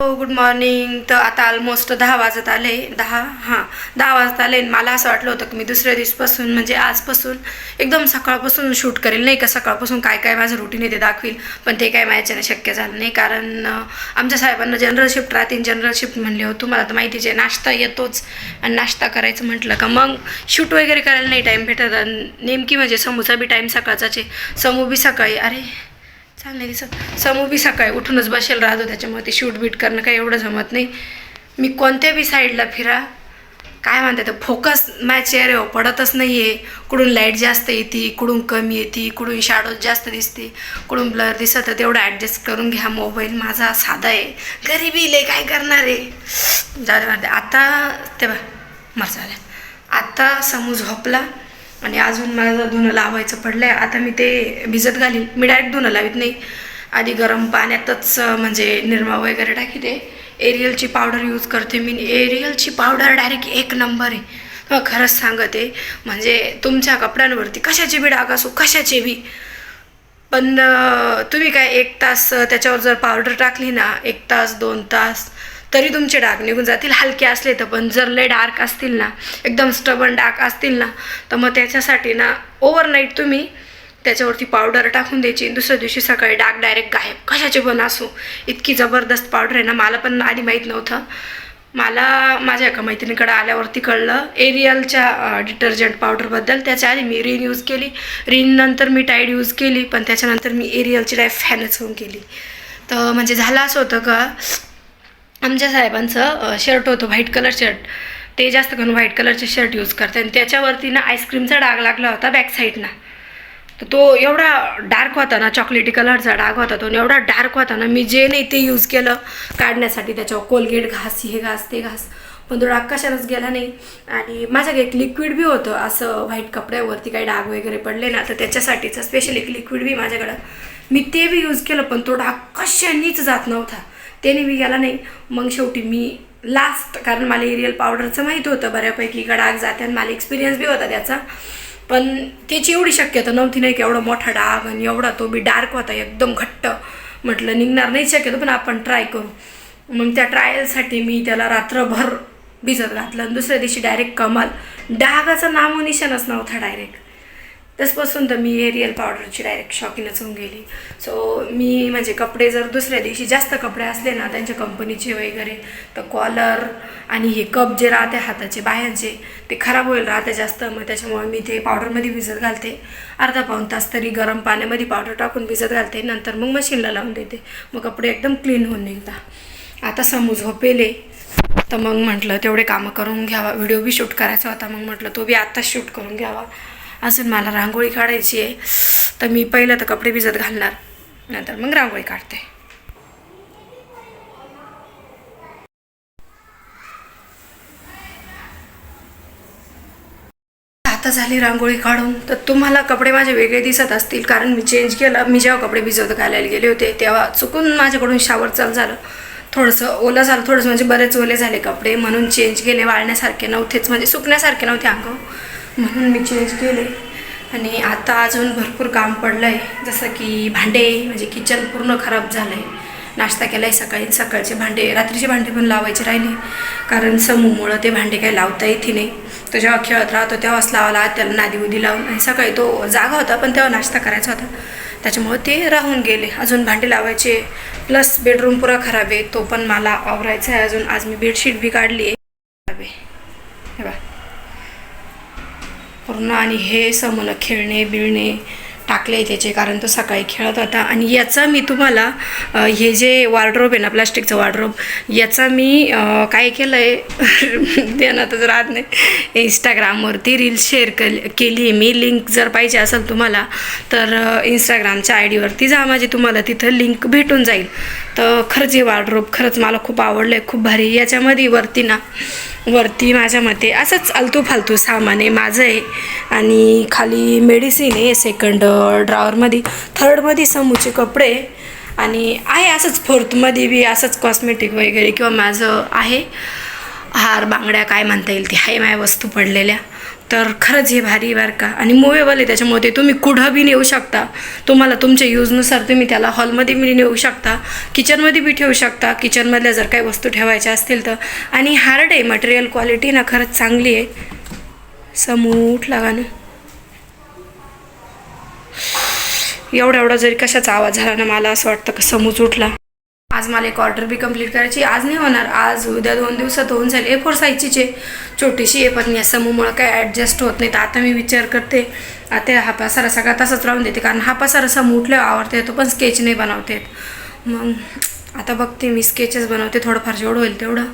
हो good morning तर आता ऑलमोस्ट दहा वाजत आले. दहा? हां. दहा वाजत आले मला असं वाटलं होतं की मी दुसऱ्या दिवसपासून म्हणजे आजपासून एकदम सकाळपासून शूट करेल. नाही का? सकाळपासून काय काय माझं रुटीन आहे ते दाखवील. पण ते काय माझ्याने शक्य झालं नाही. कारण आमच्या साहेबांना जनरल शिफ्ट राहतील जनरल शिफ्ट म्हणले हो तुम्हाला तर माहितीच आहे नाश्ता येतोच. आणि नाश्ता करायचं म्हटलं का मग? शूट वगैरे करायला नाही टाईम भेटत. आणि नेमकी म्हणजे समूचा बी टाईम सकाळचाच आहे. समू बी सकाळी अरे चांगलं दिसत समू बी सकाळी उठूनच बसेल राहतो त्याच्यामुळे ते शूट बीट करणं काही एवढं जमत नाही. मी कोणत्या बी साईडला फिरा काय म्हणते तर फोकस माझ्या चेहऱ्यावर पडतच नाही आहे कुठून लाइट जास्त येते कुठून कमी येते कुठून शॅडो जास्त दिसते कुठून ब्लर दिसत तर तेवढं ॲडजस्ट करून घ्या. मोबाईल माझा साधा आहे. गरिबी लय काय करणार आहे? जाऊ आता तेव्हा बा मर आता समू झोपला. आणि अजून माझं धुणं लावायचं पडलं आहे आता मी ते भिजत घालीन. मी डायरेक्ट धुणं लावित नाही. आधी गरम पाण्यातच म्हणजे निरमा वगैरे टाकीते. एरियलची पावडर यूज करते मी. एरियलची पावडर डायरेक्ट एक नंबर आहे. हं, खरंच सांगते. म्हणजे तुमच्या कपड्यांवरती कशाचे बी डाग असो कशाचे बी. पण तुम्ही काय एक तास त्याच्यावर जर पावडर टाकली ना एक तास दोन तास तरी तुमचे डाग निघून जातील. हलके असले तर पण जर लय डार्क असतील ना एकदम स्टबन डार्क असतील ना तर मग त्याच्यासाठी ना ओव्हरनाईट तुम्ही त्याच्यावरती पावडर टाकून द्यायची. दुसऱ्या दिवशी सकाळी डाग डायरेक्ट गायब. कशाचे पण असो इतकी जबरदस्त पावडर आहे ना मला पण आधी माहीत नव्हतं. मला माझ्या एका मैत्रिणीकडे आल्यावरती कळलं एरियलच्या डिटर्जंट पावडरबद्दल त्याच्या आधी मी रिन यूज केली. रिन नंतर मी टाईड यूज केली. पण त्याच्यानंतर मी एरियलची डाय फॅनच होऊन केली तर म्हणजे झालं असं होतं का आमच्या साहेबांचं शर्ट होतं व्हाईट कलर शर्ट ते जास्त करून व्हाईट कलरचे शर्ट यूज करते आणि त्याच्यावरती ना आईस्क्रीमचा डाग लागला होता बॅक साईडना तर तो एवढा डार्क होता ना चॉकलेटी कलरचा डाग होता तो एवढा डार्क होता ना मी जे नाही ते यूज केलं काढण्यासाठी. त्याच्यावर कोलगेट घास हे घास ते घास. पण तो डाग कशालाच गेला नाही. आणि माझ्याकडे एक लिक्विड बी होतं असं व्हाईट कपड्यावरती काही डाग वगैरे पडले ना तर त्याच्यासाठीचं स्पेशल एक लिक्विड बी माझ्याकडं. मी ते बी यूज केलं पण तो डाग कशानीच जात नव्हता. ते बी गेला नाही. मग शेवटी मी लास्ट कारण मला एरियल पावडरचं माहीत होतं बऱ्यापैकी का डाग जाते आणि मला एक्सपिरियन्स बी होता त्याचा. पण त्याची एवढी शक्यता नव्हती नाही की एवढा मोठा डाग आणि एवढा तो बी डार्क होता एकदम घट्ट. म्हटलं निघणार नाही शक्यतो पण आपण ट्राय करू. मग त्या ट्रायलसाठी मी त्याला रात्रभर भिजत घातलं आणि दुसऱ्या दिवशी डायरेक्ट कमाल. डागाचं नामोनिशाणच नव्हता डायरेक्ट तसपासून तर मी एरियल पावडरची डायरेक्ट शॉकीनच होऊन गेली. सो मी म्हणजे कपडे जर दुसऱ्या दिवशी जास्त कपडे असले ना त्यांच्या कंपनीचे वगैरे तर कॉलर आणि हे कप जे राहते हाताचे बाहेरचे ते खराब होईल राहते जास्त. मग त्याच्यामुळे मी ते पावडरमध्ये भिजत घालते. अर्धा पाऊण तास तरी गरम पाण्यामध्ये पावडर टाकून भिजत घालते. नंतर मग मशीनला लावून देते. मग कपडे एकदम क्लीन होऊन निघतात. आता समू झोपेले. तर मग म्हटलं तेवढे कामं करून घ्यावा. व्हिडिओ बी शूट करायचा होता. मग म्हटलं तो बी आत्ताच शूट करून घ्यावा. अजून मला रांगोळी काढायची आहे तर मी पहिलं तर कपडे भिजत घालणार नंतर मग रांगोळी काढते. आता झाली रांगोळी काढून तर तुम्हाला कपडे माझे वेगळे दिसत असतील कारण मी चेंज केलं. मी जेव्हा कपडे भिजवत घालायला गेले होते तेव्हा चुकून माझ्याकडून शावर चालू झालं. थोडंसं ओलं झालं थोडंसं म्हणजे बरेच ओले झाले कपडे म्हणून चेंज केले वाळण्यासारखे नव्हतेच म्हणजे सुकण्यासारखे नव्हते अंग. म्हणून मी चेंज केले. आणि आता अजून भरपूर काम पडलं आहे जसं की भांडे म्हणजे किचन पूर्ण खराब झालं आहे नाश्ता केला आहे सकाळी सकाळचे भांडे रात्रीचे भांडे पण लावायचे राहिले. कारण समूमुळं ते भांडे काही लावता येते नाही. तो जेव्हा खेळत राहतो तेव्हाच लावायला त्याला नादी उदी लावून. आणि सकाळी तो जागा होता पण तेव्हा नाश्ता करायचा होता. त्याच्यामुळं ते राहून गेले. अजून भांडे लावायचे. प्लस बेडरूम पुरा खराब आहे. तो पण मला आवरायचा आहे अजून. आज मी बेडशीट बी काढली आहे खराब आहे हे बघ पूर्ण आणि हे समोर खेळणे बिळणे टाकले त्याचे कारण तो सकाळी खेळत होता. आणि याचा मी तुम्हाला हे जे वार्ड्रोब आहे ना प्लास्टिकचं वार्ड्रोब याचा मी काय केलं आहे ध्यानातच राहत नाही. इंस्टाग्रामवरती रील्स शेअर केल केली आहे मी. लिंक जर पाहिजे असेल तुम्हाला तर इंस्टाग्रामच्या आय डीवरती जा माझी. तुम्हाला तिथं लिंक भेटून जाईल. तर खरंच हे वार्ड्रोब खरंच मला खूप आवडलं आहे खूप भारी याच्यामध्ये वरती ना वरती माझ्या मते असंच आलतू फालतू सामान आहे माझं आहे. आणि खाली मेडिसिन आहे सेकंड ड्रॉवरमध्ये थर्डमध्ये समूचे कपडे. आणि आहे असंच फोर्थमध्ये बी असंच कॉस्मेटिक वगैरे किंवा माझं आहे. हार बांगड्या काय म्हणता येईल ते आहे माझ्या वस्तू पडलेल्या. तर खरंच हे भारी बार का. आणि मुवेबल आहे त्याच्यामुळे ते तुम्ही कुठं बी नेऊ शकता. तुम्हाला तुमच्या यूजनुसार तुम्ही त्याला हॉलमध्ये बी नेऊ शकता. किचनमध्ये बी ठेवू शकता. किचनमधल्या जर काही वस्तू ठेवायच्या असतील तर. आणि हार्ड आहे मटेरियल क्वालिटी ना खरंच चांगली आहे. समूठ लगानं एवढा एवढा जरी कशाचा आवाज झाला ना मला असं वाटतं का समूच उठला. आज मला एक ऑर्डर बी कंप्लीट करायची. आज नाही होणार. आज उद्या दोन दिवसात होऊन जाईल. ए फोर साईजचीच आहे छोटीशी आहे पण या समूहमुळं काय ॲडजस्ट होत नाही. तर आता मी विचार करते. आता हा पसारा सगळा तसाच राहून देते. कारण हा पसारा समूह उठल्यावर आवडते येतो पण स्केच नाही बनवते येत. मग आता बघते मी स्केचेस बनवते. थोडंफार जेवढं होईल तेवढं.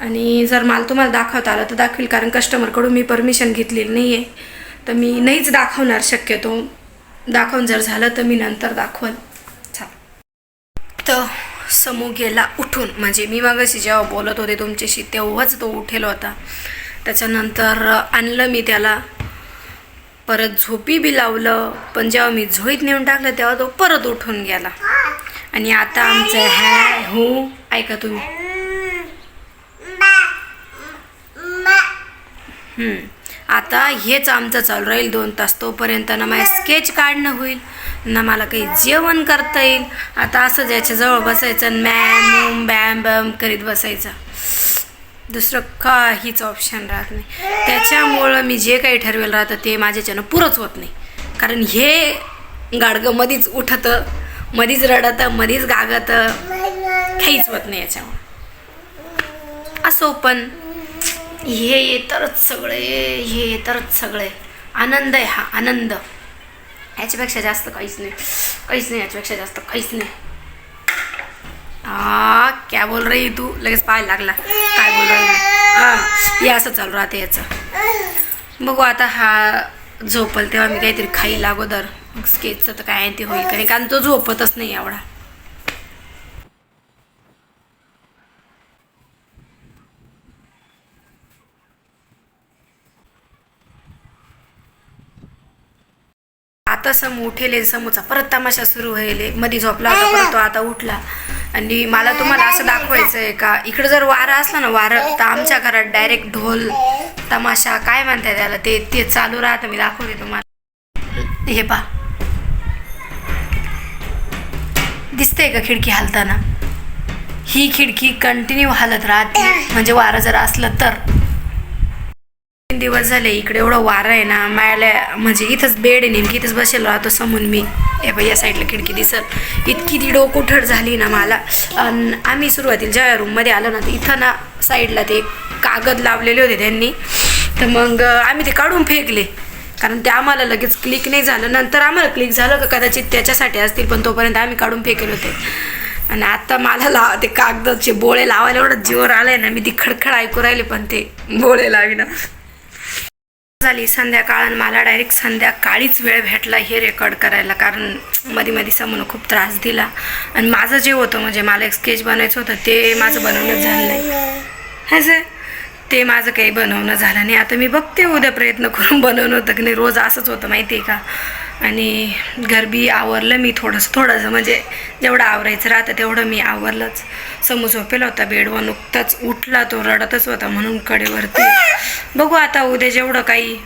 आणि जर मला तुम्हाला दाखवता आलं तर दाखवेल. कारण कस्टमरकडून मी परमिशन घेतलेली नाही आहे तर मी नाहीच दाखवणार शक्यतो. दाखवून जर झालं तर मी नंतर दाखवल. तर समूह गेला उठून. म्हणजे मी मागाशी जेव्हा बोलत होते तुमच्याशी तेव्हाच तो उठेल होता. त्याच्यानंतर आणलं मी त्याला. परत झोपी बी लावलं. पण जेव्हा मी झोईत नेऊन टाकलं तेव्हा तो परत उठून गेला. आणि आता आमचं हॅ हो. ऐका तुम्ही. आता हेच आमचं चालू राहील दोन तास तोपर्यंत ना माझ्या स्केच काढणं होईल ना मला काही जेवण करता येईल. आता असंच याच्याजवळ बसायचं आणि मॅम बॅम बॅम करीत बसायचं. दुसरं काहीच ऑप्शन राहत नाही. त्याच्यामुळं मी जे काही ठरवेल राहतं ते माझ्याच्यानं पुरंच होत नाही. कारण हे गाडगं मधीच उठतं मधीच रडतं मधीच गागतं. काहीच होत नाही याच्यामुळं. असो पण हे येतरच सगळे हे येतरच सगळे. आनंद आहे हा आनंद. ह्याच्यापेक्षा जास्त काहीच नाही. काहीच नाही याच्यापेक्षा जास्त काहीच नाही. आ क्या बोल रही तू? लगेच पाहायला लागला. काय बोल रही हां हे असं चालू राहते याचं. बघू आता हा झोपल तेव्हा मी काहीतरी खाईल अगोदर. मग स्केचचं तर काय आहे ते होईल. कारण कारण तो झोपतच नाही एवढा. तसं उठेले समोसा परत तमाशा सुरू व्हायले. मध्ये झोपला होता परत तो आता उठला. आणि मला तुम्हाला असं दाखवायचं आहे का इकडे जर वारं असलं ना वारं तर आमच्या घरात डायरेक्ट ढोल तमाशा काय म्हणताय त्याला ते ते चालू राहतं मी दाखवते तुम्हाला. हे पा दिसतंय का खिडकी हलताना? ही खिडकी कंटिन्यू हलत राहते म्हणजे वारं जर असलं तर. तीन दिवस झाले इकडे एवढं वारं आहे ना मायाला म्हणजे इथंच बेड आहे नेमकी इथंच बसेल राहतो समोर मी. हे बाई या साईडला खिडकी दिसत इतकी ती डोकोठड झाली ना मला. आणि आम्ही सुरुवातीला ज्या रूममध्ये आलो ना तर इथं ना साईडला ते कागद लावलेले होते त्यांनी. तर मग आम्ही ते काढून फेकले. कारण ते आम्हाला लगेच क्लिक नाही झालं. नंतर आम्हाला क्लिक झालं का कदाचित त्याच्यासाठी असतील पण तोपर्यंत आम्ही काढून फेकले होते. आणि आता मला ला ते कागदाचे बोळे लावायला एवढं जीवर आहे ना मी ती खडखड ऐकू राहिले पण ते बोळे लावीना. झाली. संध्याकाळ आणि मला डायरेक्ट संध्याकाळीच वेळ भेटला हे रेकॉर्ड करायला. कारण मध्ये मध्ये समोर खूप त्रास दिला. आणि माझं जे होतं म्हणजे मला एक स्केच बनायचं होतं ते माझं बनवणं झालं नाही. हा सर? ते माझं काही बनवणं झालं नाही. आता मी बघते उद्या प्रयत्न करून बनवणं होतं की नाही. रोज असंच होतं माहिती आहे का? आणि गरबी आवरलं मी थोडंसं थोडंसं. म्हणजे जेवढं आवरायचं राहतं तेवढं मी आवरलंच. समोर झोपेला होता बेडवर नुकताच उठला तो रडतच होता म्हणून कडेवरती. बघू आता उद्या जेवढं काही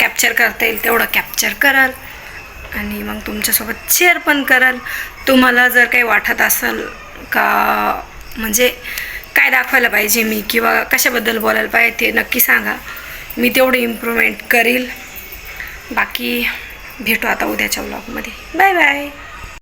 कॅप्चर करता येईल तेवढं कॅप्चर कराल. आणि मग तुमच्यासोबत शेअर पण कराल. तुम्हाला जर काही वाटत असेल का म्हणजे काय दाखवायला पाहिजे मी किंवा कशाबद्दल बोलायला पाहिजे ते नक्की सांगा. मी तेवढं इम्प्रूव्हमेंट करील. बाकी भेटू आता उद्याच्या व्लॉगमध्ये बाय बाय